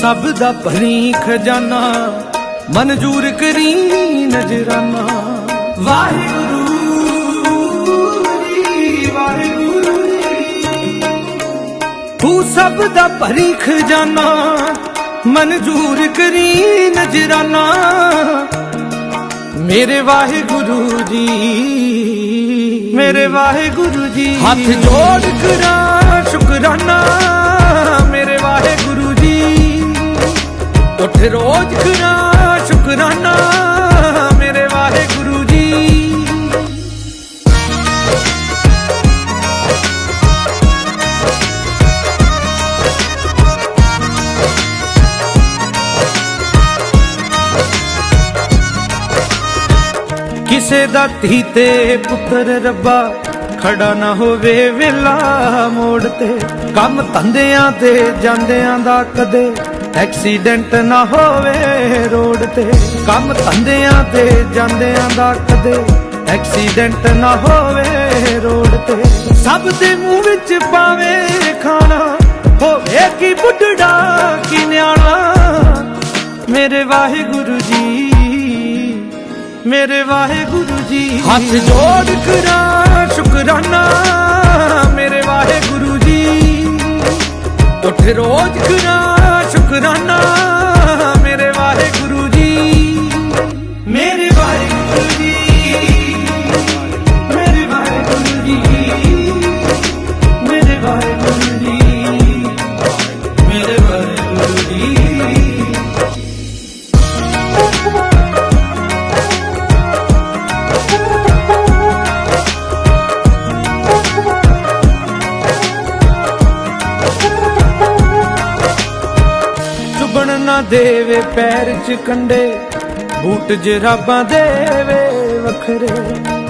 ਸਭ ਦਾ ਭਲੀ ਖਜ਼ਾਨਾ ਮਨਜ਼ੂਰ ਕਰੀ ਨਜ਼ਰਾਨਾ। ਵਾਹਿਗੁਰੂ ਵਾਹਿਗੁਰੂ। ਤੂੰ ਸਭ ਦਾ ਭਲੀ ਖਜ਼ਾਨਾ ਮਨਜ਼ੂਰ ਕਰੀ ਨਜ਼ਰਾਨਾ। ਮੇਰੇ ਵਾਹਿਗੁਰੂ ਜੀ ਮੇਰੇ ਵਾਹਿਗੁਰੂ ਜੀ। ਹੱਥ ਜੋੜ ਕਰਾਂ ਸ਼ੁਕਰਾਨਾ। ਮੇਰੇ ਵਾਹਿਗੁਰੂ ਉੱਠ ਰੋਜ਼ ਕਰਾਂ ਸ਼ੁਕਰਾਨਾ ਮੇਰੇ ਵਾਹਿਗੁਰੂ ਜੀ। ਕਿਸੇ ਦਾ ਧੀ ਤੇ ਪੁੱਤਰ ਰੱਬਾ, ਖੜਾ ਨਾ ਹੋਵੇ ਵੇਲਾ ਮੋੜ ਤੇ। ਕੰਮ ਧੰਦਿਆਂ ਤੇ ਜਾਂਦਿਆਂ ਦਾ ਕਦੇ ਐਕਸੀਡੈਂਟ ਨਾ ਹੋਵੇ ਰੋਡ ਤੇ। ਕੰਮ ਧੰਦਿਆਂ ਤੇ ਜਾਂਦਿਆਂ ਦਾ ਕਦੇ ਐਕਸੀਡੈਂਟ ਨਾ ਹੋਵੇ ਰੋਡ ਤੇ। ਸਭ ਦੇ ਮੂੰਹ ਵਿੱਚ ਪਾਵੇ ਖਾਣਾ ਹੋਵੇ ਕੀ ਬੁੱਢੜਾ ਕੀ ਨਿਆਣਾ। ਮੇਰੇ ਵਾਹਿਗੁਰੂ ਜੀ ਮੇਰੇ ਵਾਹਿਗੁਰੂ ਜੀ। ਹੱਥ ਜੋੜ ਕਰਾਂ ਸ਼ੁਕਰਾਨਾ। ਦੇਵੇ ਪੈਰ ਚ ਕੰਡੇ, ਬੂਟ ਜਰਾਬਾਂ ਦੇਵੇ ਵਖਰੇ।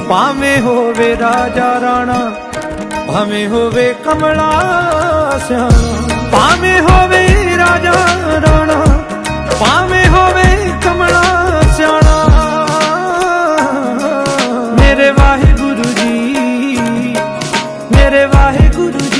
ਭਾਵੇਂ ਹੋਵੇ ਰਾਜਾ ਰਾਣਾ, ਭਾਵੇਂ ਹੋਵੇ ਕਮਲਾ ਸਿਆਣਾ। ਭਾਵੇਂ ਹੋਵੇ ਰਾਜਾ ਰਾਣਾ, ਭਾਵੇਂ ਹੋਵੇ ਕਮਲਾ ਸਿਆਣਾ। ਮੇਰੇ ਵਾਹਿਗੁਰੂ ਜੀ, ਮੇਰੇ ਵਾਹਿਗੁਰੂ ਜੀ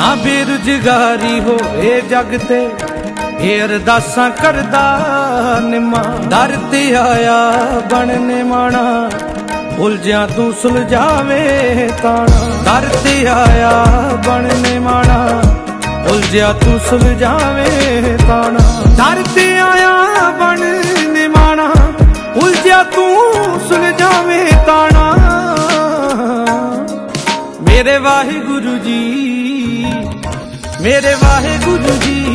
ਨਾ ਬੇਰੁਜ਼ਗਾਰੀ ਹੋਵੇ ਜਗ ਤੇ। ਇਹ ਅਰਦਾਸਾਂ ਕਰਦਾ ਨਿਮਾ। ਦਰ ਤੇ ਆਇਆ ਬਣ ਨਿਮਾਣਾ। ਉਲਝਿਆ ਤੂੰ ਸੁਲਝਾਵੇ ਤਾਣਾ। ਦਰ ਤੇ ਆਇਆ ਬਣ ਨਿਮਾਣਾ। ਉਲਝਿਆ ਤੂੰ ਸੁਲਝਾਵੇ ਤਾਣਾ। ਦਰ ਤੇ ਆਇਆ ਬਣ ਨਿਮਾਣਾ। ਉਲਝਿਆ ਤੂੰ ਸੁਲਝਾਵੇ ਤਾਣਾ। ਮੇਰੇ ਵਾਹਿਗੁਰੂ ਜੀ ਮੇਰੇ ਵਾਹਿਗੁਰੂ ਜੀ